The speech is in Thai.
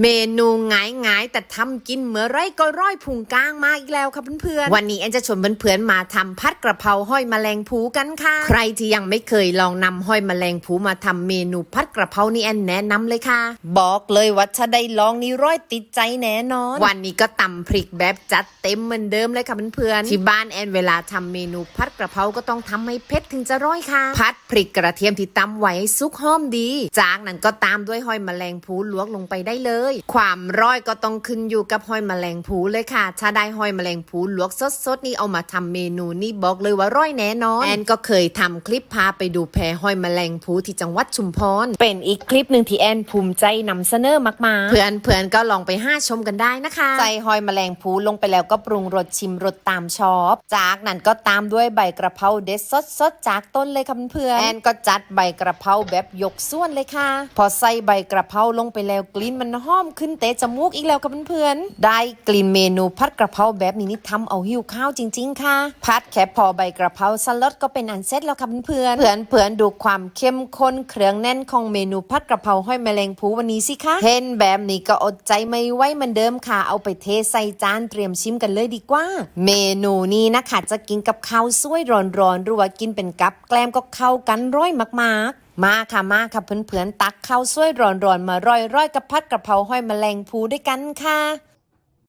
เมนูง่ายง่ายๆแต่ทำกินเมื่อไรก็ร้อยพุงกลางมาอีกแล้วค่ะเพื่อนๆวันนี้แอนจะชวนเพื่อนๆมาทำพัดกระเพราห้อยแมลงภูกันค่ะ ใครที่ยังไม่เคยลองนำห้อยแมลงภูมาทำเมนูพัดกระเพรานี่แอนแนะนำเลยค่ะ บอกเลยว่าถ้าได้ลองนี่ร้อยติดใจแน่นอน วันนี้ก็ตำพริกแบบจัดเต็มเหมือนเดิมเลยค่ะเพื่อนๆที่บ้านแอนเวลาทำเมนูพัดกระเพราก็ต้องทำให้เผ็ดถึงจะร้อยค่ะ พัดพริกกระเทียมที่ตำไว้ซุกหอมดี จากนั้นก็ตามด้วยห้อยแมลงภูลวกลงไปได้เลยความร้อยก็ต้องขึ้นอยู่กับห้อยแมลงภูเลยค่ะ ถ้าได้ห้อยแมลงภูลวกสดๆนี่เอามาทำเมนูนี่บอกเลยว่าร้อยแน่นอน แอนก็เคยทำคลิปพาไปดูแพห้อยแมลงภูที่จังหวัดชุมพร เป็นอีกคลิปหนึ่งที่แอนภูมิใจนำเสนอมากๆ เพื่อนเพื่อนๆก็ลองไปห้าชมกันได้นะคะ ใส่หอยแมลงภูลงไปแล้วก็ปรุงรสชิมรสตามชอบ จากนั้นก็ตามด้วยใบกระเพราเด็ดสดๆจากต้นเลยค่ะเพื่อนๆแอนก็จัดใบกระเพราแบบยกส่วนเลยค่ะ พอใส่ใบกระเพราลงไปแล้วกลิ่นมันหออมขึ้นเตะจมูกอีกแล้วค่ะเพื่อนๆ ได้กลิ่นเมนูพัดกระเพราแบบนี้นี่ทำเอาหิวข้าวจริง ๆ ค่ะพัดแค่พอใบกระเพราสลัดก็เป็นอันเสร็จแล้วค่ะเพื่อนๆ เพื่อนเพื่อนๆดูความเข้มข้นเครื่องแน่นของเมนูพัดกระเพราห้อยแมลงภูวันนี้สิคะเห็นแบบนี้ก็อดใจไม่ไหวเหมือนเดิมค่ะ เอาไปเทใส่จานเตรียมชิมกันเลยดีกว่า เมนูนี้นะคะจะกินกับข้าวสวยร้อนๆหรือว่ากินเป็นกับแกล้มก็เข้ากันร้อยมากๆ มาค่ะมาค่ะเพื่อนๆตักข้าวสวยร้อนๆมาร่อยๆกับพัดกระเพราห้อยแมลงภูด้วยกันค่ะ